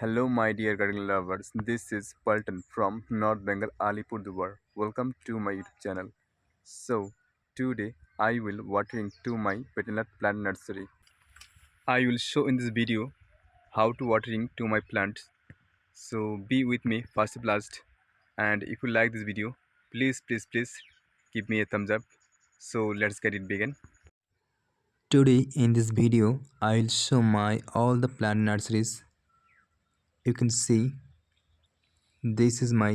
Hello, my dear gardening lovers. This is Paltan from North Bengal, Alipurduar. Welcome to my YouTube channel. So, today I will watering to my petanut plant nursery. I will show in this video how to watering to my plants. So, be with me first blast. And if you like this video, please, please, please give me a thumbs up. So, let's get it begin. Today in this video I will show my all the plant nurseries you can see this is my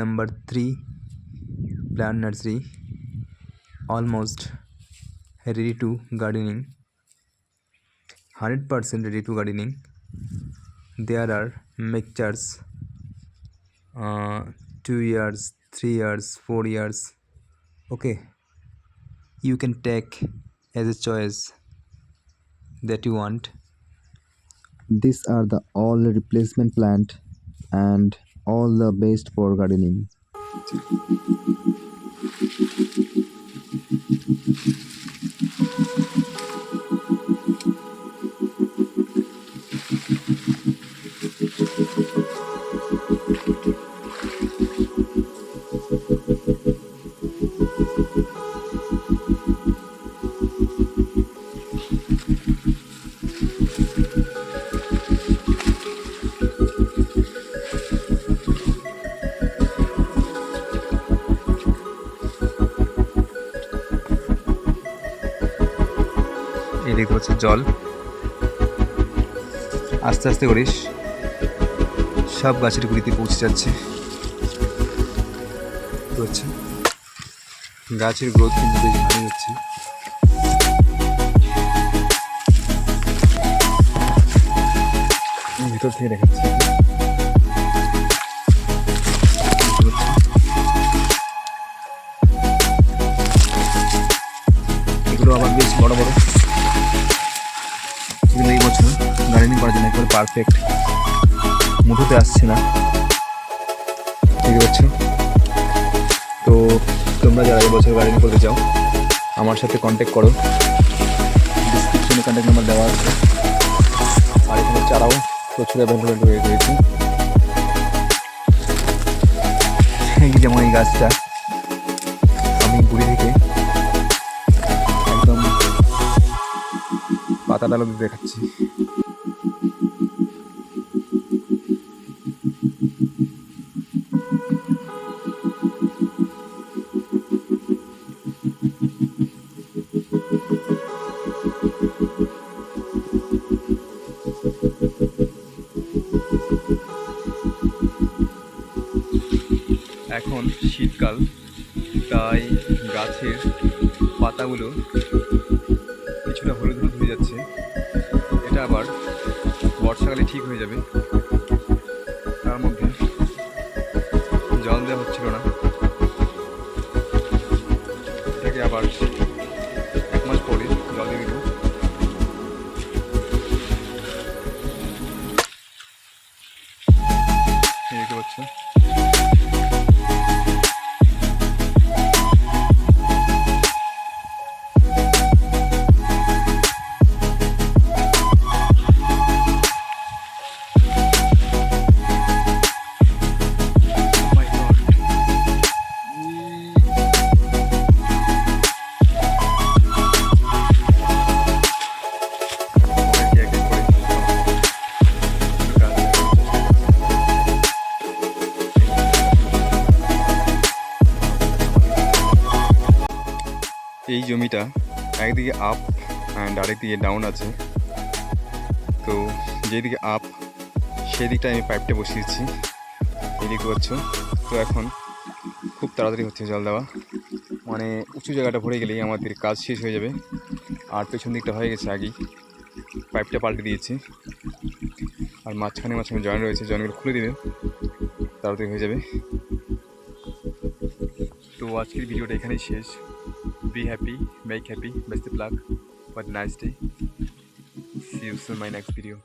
number 3 plant nursery almost ready to gardening. 100% ready to gardening. There are mixtures uh, 2 years 3 years 4 years. Okay you can take as a choice that you want these are the all replacement plant and all the best for gardening এদিকে হচ্ছে জল। আস্তে আস্তে করিস। সব গাছের গুড়িতে পৌঁছে যাচ্ছে। গাছের গ্রোথ কিন্তু বেশ ভালো হচ্ছে। ভিতর থেকে দেখাচ্ছি। এগুলো আবার বেশ বড় বড়। করার জন্য একেবারে পারফেক্ট মুঠোতে আসছে না। ঠিক পাচ্ছ তো তোমরা যারা এই বছর গার্ডেনিং করতে চাও, আমার সাথে কন্ট্যাক্ট করো। ডিসক্রিপশনে কন্ট্যাক্ট নাম্বার দেওয়া আছে। আর এখানে চারাও প্রচুর অ্যাভেলেবেল হয়ে রয়েছে। যেমন এই গাছটা, আমি গুড়ি থেকে একদম পাতা ডালো দিয়ে দেখাচ্ছি। এখন শীতকাল, তাই গাছের পাতাগুলো কিছুটা হলুদ হলুদ হয়ে যাচ্ছে। এটা আবার বর্ষাকালে ঠিক হয়ে যাবে। এই জমিটা, একদিকে আপ অ্যান্ড আরেকদিকে ডাউন আছে। তো যেদিকে আপ সেই দিকটা আমি পাইপটা বসিয়েছি। এদিকে পাচ্ছ তো এখন খুব তাড়াতাড়ি হচ্ছে জল দেওয়া। মানে উঁচু জায়গাটা ভরে গেলেই আমাদের কাজ শেষ হয়ে যাবে। আর পেছন দিকটা হয়ে গেছে আগেই। পাইপটা পাল্টে দিয়েছি। আর মাঝখানে মাঝখানে জয়েন রয়েছে জয়েনগুলো খুলে দিলে তাড়াতাড়ি হয়ে যাবে। তো আজকের ভিডিওটা এখানেই শেষ। be happy, make happy, best of luck. What a nice day. See you soon in my next video.